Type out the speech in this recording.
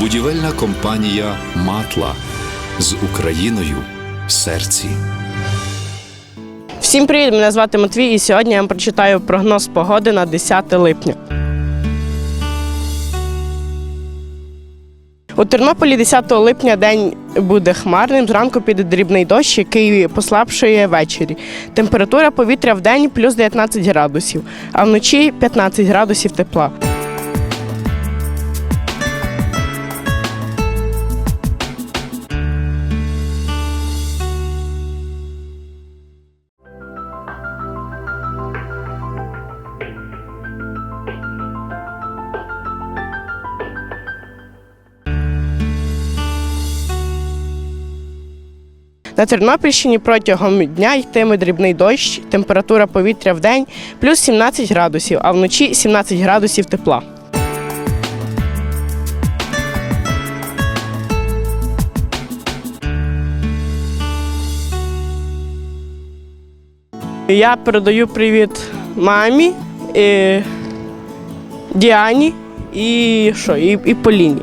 Будівельна компанія Матла з Україною в серці. Всім привіт! Мене звати Матвій, і сьогодні я вам прочитаю прогноз погоди на 10 липня. У Тернополі 10 липня день буде хмарним. Зранку піде дрібний дощ, який послабшує ввечері. Температура повітря в день плюс 19 градусів, а вночі 15 градусів тепла. На Тернопільщині протягом дня йтиме дрібний дощ, температура повітря в день плюс 17 градусів, а вночі 17 градусів тепла. Я передаю привіт мамі, і Діані і що, і, і Поліні.